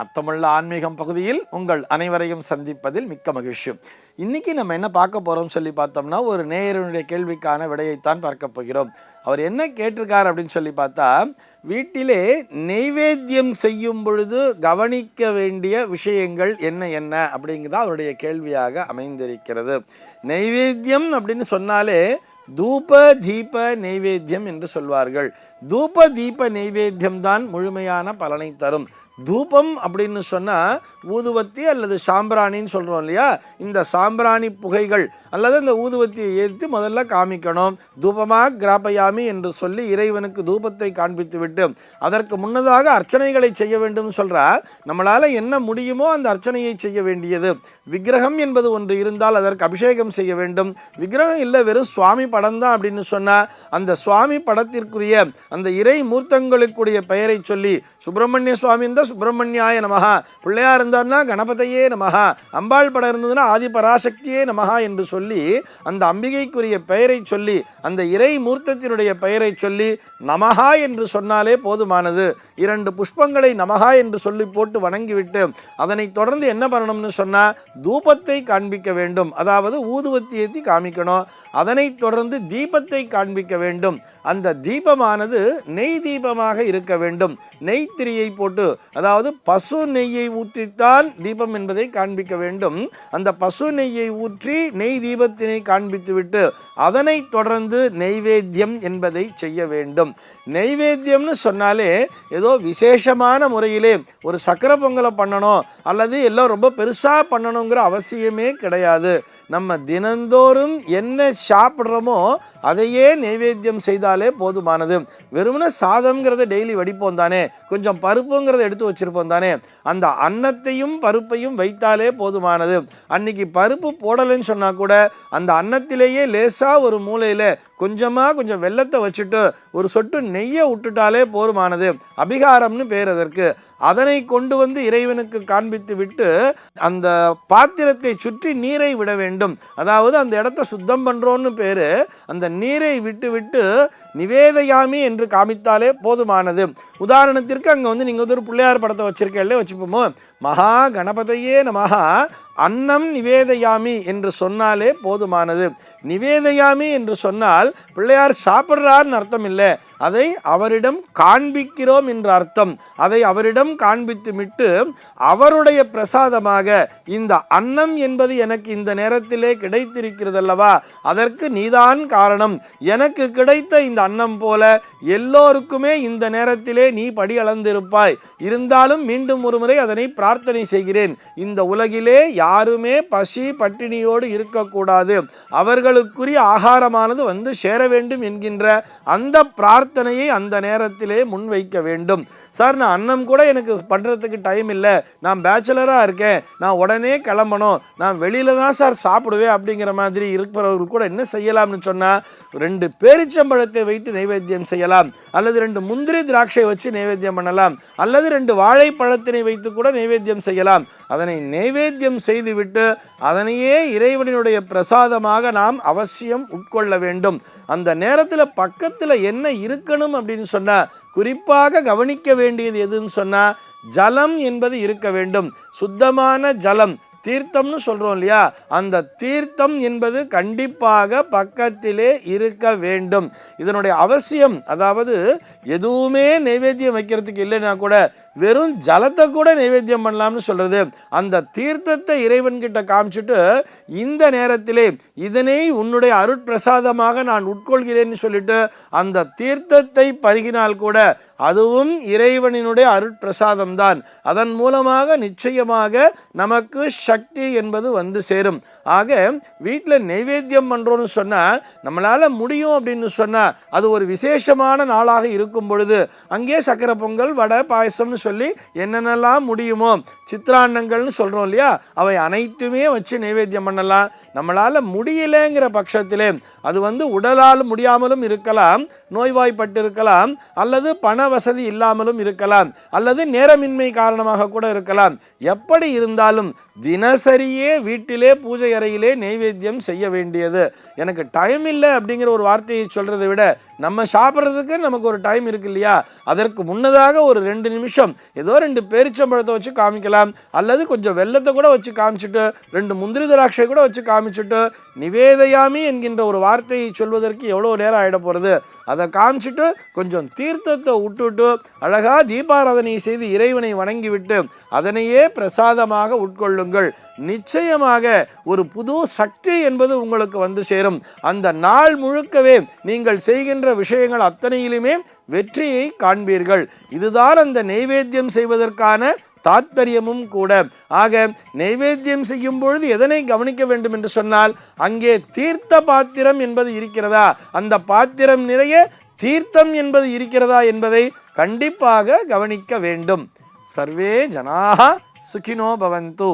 அர்த்தமுள்ள ஆன்மீகம் பகுதியில் உங்கள் அனைவரையும் சந்திப்பதில் மிக்க மகிழ்ச்சி. இன்னைக்கு நம்ம என்ன பார்க்க போகிறோம் சொல்லி பார்த்தோம்னா ஒரு நேயருடைய கேள்விக்கான விடையைத்தான் பார்க்க போகிறோம். அவர் என்ன கேட்டிருக்கார் அப்படின்னு சொல்லி பார்த்தா வீட்டிலே நெய்வேத்தியம் செய்யும் பொழுது கவனிக்க வேண்டிய விஷயங்கள் என்ன என்ன அப்படிங்கிறது அவருடைய கேள்வியாக அமைந்திருக்கிறது. நெய்வேத்தியம் அப்படின்னு சொன்னாலே தூப தீப நெய்வேத்தியம் என்று சொல்வார்கள். தூப தீப நெய்வேத்தியம் தான் முழுமையான பலனை தரும். தூபம் அப்படின்னு சொன்னால் ஊதுவத்தி அல்லது சாம்பிராணின்னு சொல்கிறோம் இல்லையா? இந்த சாம்பிராணி புகைகள் அல்லது இந்த ஊதுவத்தியை ஏற்றி முதல்ல காமிக்கணும். தூபமாக கிராபயாமி என்று சொல்லி இறைவனுக்கு தூபத்தை காண்பித்து விட்டு அதற்கு முன்னதாக அர்ச்சனைகளை செய்ய வேண்டும் சொல்கிறா நம்மளால் என்ன முடியுமோ அந்த அர்ச்சனையை செய்ய வேண்டியது. விக்கிரகம் என்பது ஒன்று இருந்தால் அதற்கு அபிஷேகம் செய்ய வேண்டும். விக்கிரகம் இல்லை வெறும் சுவாமி படம் தான் அப்படின்னு சொன்னால் அந்த சுவாமி படத்திற்குரிய அந்த இறை மூர்த்தங்களுக்குரிய பெயரை சொல்லி சுப்பிரமணிய சுவாமி இருந்தால் சுப்பிரமணியாய நமகா பிள்ளையாக இருந்தார்னா கணபதையே நமகா அம்பாள் படம் இருந்ததுன்னா ஆதிபராசக்தியே நமகா நமஹா என்று சொல்லி அந்த அம்பிகைக்குரிய பெயரை சொல்லி அந்த இறை மூர்த்தத்தினுடைய பெயரை சொல்லி நமஹா என்று சொன்னாலே போதுமானது. இரண்டு புஷ்பங்களை நமகா என்று சொல்லி போட்டு வணங்கிவிட்டு அதனை தொடர்ந்து என்ன பண்ணணும்னு சொன்னால் தூபத்தை காண்பிக்க வேண்டும். அதாவது ஊதுவத்தி ஏற்றி காமிக்கணும். அதனை தொடர்ந்து தீபத்தை காண்பிக்க வேண்டும். அந்த தீபமானது நெய் தீபமாக இருக்க வேண்டும். நெய்த்திரியை போட்டு அதாவது பசு நெய்யை ஊற்றித்தான் தீபம் என்பதை காண்பிக்க வேண்டும். அந்த பசு நெய்யை ஊற்றி நெய் தீபத்தினை காண்பித்துவிட்டு அதனை தொடர்ந்து நெய்வேத்தியம் என்பதை செய்ய வேண்டும். நெய்வேத்தியம்னு சொன்னாலே ஏதோ விசேஷமான முறையிலே ஒரு சக்கரை பொங்கலை பண்ணணும் அல்லது எல்லாம் ரொம்ப பெருசாக பண்ணணுங்கிற அவசியமே கிடையாது. நம்ம தினந்தோறும் என்ன சாப்பிட்றோமோ அதையே நெய்வேத்தியம் செய்தாலே போதுமானது. வெறுமனே சாதம்ங்கிறத டெய்லி வடிப்போம் தானே. கொஞ்சம் பருப்புங்கிறத எடுத்து வச்சிருப்போம் தானே? அந்த அன்னத்தையும் பருப்பையும் வைத்தாலே போதுமானது. அன்னைக்கு பருப்பு போடலைன்னு சொன்னால் கூட அந்த அன்னத்திலேயே லேசாக ஒரு மூலையில் கொஞ்சமாக கொஞ்சம் வெள்ளத்தை வச்சுட்டு ஒரு சொட்டு நெய்யை விட்டுட்டாலே போதுமானது அபிகாரம்னு பேர் அதற்கு. அதனை கொண்டு வந்து இறைவனுக்கு காண்பித்து விட்டு அந்த பாத்திரத்தை சுற்றி நீரை விட வேண்டும். அதாவது அந்த இடத்த சுத்தம் பண்ணுறோன்னு பேர். அந்த நீரை விட்டு விட்டு நிவேதயாமி என்று காமித்தாலே போதுமானது. உதாரணத்திற்கு அங்கே வந்து நீங்கள் வந்து ஒரு பிள்ளையார் படத்தை வச்சிருக்கே வச்சுப்போமோ? மகா கணபதையே நமகா அன்னம் நிவேதயாமி என்று சொன்னாலே போதுமானது. நிவேதயாமி என்று சொன்னால் பிள்ளையார் சாப்பிட்றார்னு அர்த்தம் இல்லை அதை அவரிடம் காண்பிக்கிறோம் என்ற அர்த்தம். அதை அவரிடம் காண்பித்து விட்டு அவருடைய பிரசாதமாக இந்த அன்னம் என்பது எனக்கு இந்த நேரத்திலே கிடைத்திருக்கிறதல்லவா? அதற்கு நீதான் காரணம். எனக்கு கிடைத்த இந்த அன்னம் போல எல்லோருக்குமே இந்த நேரத்திலே நீ படி அளந்திருப்பாய். இருந்தாலும் மீண்டும் ஒருமுறை அதனை பிரார்த்தனை செய்கிறேன். இந்த உலகிலே யாருமே பசி பட்டினியோடு இருக்கக்கூடாது. அவர்களுக்குரிய ஆகாரமானது வந்து சேர வேண்டும் என்கின்ற அந்த பிரார்த்தனையை அந்த நேரத்திலே முன்வைக்க வேண்டும். சார் நான் அன்னம் கூட எனக்கு பண்ணுறதுக்கு டைம் இல்லை. நான் பேச்சுலராக இருக்கேன். நான் உடனே கிளம்பணும். நான் வெளியில தான் சார் சாப்பிடுவேன் அப்படிங்கிற மாதிரி இருக்கிறவர்கள் கூட என்ன செய்யலாம்னு சொன்னால் ரெண்டு பேரிச்சம்பழத்தை வைத்து நைவேத்தியம் செய்யலாம். அல்லது ரெண்டு முந்திரி திராட்சை வச்சு நைவேத்தியம் பண்ணலாம். அல்லது ரெண்டு வாழைப்பழத்தினை வைத்து கூட நைவேத்தியம் செய்யலாம். அதனை நைவேத்தியம் செய்துவிட்டு அதனையே இறைவனினுடைய பிரசாதமாக நாம் அவசியம் உட்கொள்ள வேண்டும். அந்த நேரத்தில் பக்கத்தில் என்ன இருக்கணும் அப்படின்னு சொன்னால் குறிப்பாக கவனிக்க வேண்டியது எதுன்னு சொன்னால் ஜலம் என்பது இருக்க வேண்டும். சுத்தமான ஜலம் தீர்த்தம்னு சொல்கிறோம் இல்லையா? அந்த தீர்த்தம் என்பது கண்டிப்பாக பக்கத்திலே இருக்க வேண்டும். இதனுடைய அவசியம் அதாவது எதுவுமே நைவேத்தியம் வைக்கிறதுக்கு இல்லைன்னா கூட வெறும் ஜலத்தை கூட நைவேத்தியம் பண்ணலாம்னு சொல்கிறது அந்த தீர்த்தத்தை இறைவன்கிட்ட காமிச்சிட்டு இந்த நேரத்திலே இதனை உன்னுடைய அருட்பிரசாதமாக நான் உட்கொள்கிறேன்னு சொல்லிட்டு அந்த தீர்த்தத்தை பருகினால் கூட அதுவும் இறைவனினுடைய அருட்பிரசாதம் தான் அதன் மூலமாக நிச்சயமாக நமக்கு சக்தி என்பது வந்து சேரும். ஆக வீட்டில் நைவேத்தியம் பண்ணுறோன்னு சொன்னால் நம்மளால் முடியும் அப்படின்னு சொன்னால் அது ஒரு விசேஷமான நாளாக இருக்கும் பொழுது அங்கே சக்கரை பொங்கல் வடை பாயசம்னு சொல்லி என்னென்னலாம் முடியுமோ சித்திராண்டங்கள்னு சொல்கிறோம் இல்லையா? அவை அனைத்துமே வச்சு நைவேத்தியம் பண்ணலாம். நம்மளால் முடியலைங்கிற பட்சத்திலே அது வந்து உடலால் முடியாமலும் இருக்கலாம் நோய்வாய்ப்பட்டு இருக்கலாம் அல்லது பண வசதி இல்லாமலும் இருக்கலாம் அல்லது நேரமின்மை காரணமாக கூட இருக்கலாம். எப்படி இருந்தாலும் தினசரியே வீட்டிலே பூஜை அறையிலே நைவேத்தியம் செய்ய வேண்டியது. எனக்கு டைம் இல்லை அப்படிங்கிற ஒரு வார்த்தையை சொல்கிறத விட நம்ம சாப்பிட்றதுக்கு நமக்கு ஒரு டைம் இருக்கு இல்லையா? அதற்கு முன்னதாக ஒரு ரெண்டு நிமிஷம் ஏதோ ரெண்டு பேரிச்சம்பழத்தை வச்சு காமிக்கலாம். அல்லது கொஞ்சம் வெள்ளத்தை கூட வச்சு காமிச்சிட்டு ரெண்டு முந்திரி திராட்சை கூட வச்சு காமிச்சிட்டு நிவேதயாமி என்கின்ற ஒரு வார்த்தையை சொல்வதற்கு எவ்வளோ நேரம் ஆகிட போகிறது அதை காமிச்சிட்டு கொஞ்சம் தீர்த்தத்தை விட்டுட்டு அழகா தீபாராதனை செய்து இறைவனை வணங்கிவிட்டு அதனையே பிரசாதமாக உட்கொள்ளுங்கள். நிச்சயமாக ஒரு புது சக்தி என்பது உங்களுக்கு வந்து சேரும். அந்த நாள் முழுக்கவே நீங்கள் செய்கின்ற விஷயங்கள் அத்தனையிலுமே வெற்றியை காண்பீர்கள். இதுதான் அந்த நெய்வேத்தியம் செய்வதற்கான தாத்பரியமும் கூட. ஆக நைவேத்தியம் செய்யும் பொழுது எதனை கவனிக்க வேண்டும் என்று சொன்னால் அங்கே தீர்த்த பாத்திரம் என்பது இருக்கிறதா? அந்த பாத்திரம் நிறைய தீர்த்தம் என்பது இருக்கிறதா என்பதை கண்டிப்பாக கவனிக்க வேண்டும். சர்வே ஜனாக சுகினோ பவந்து.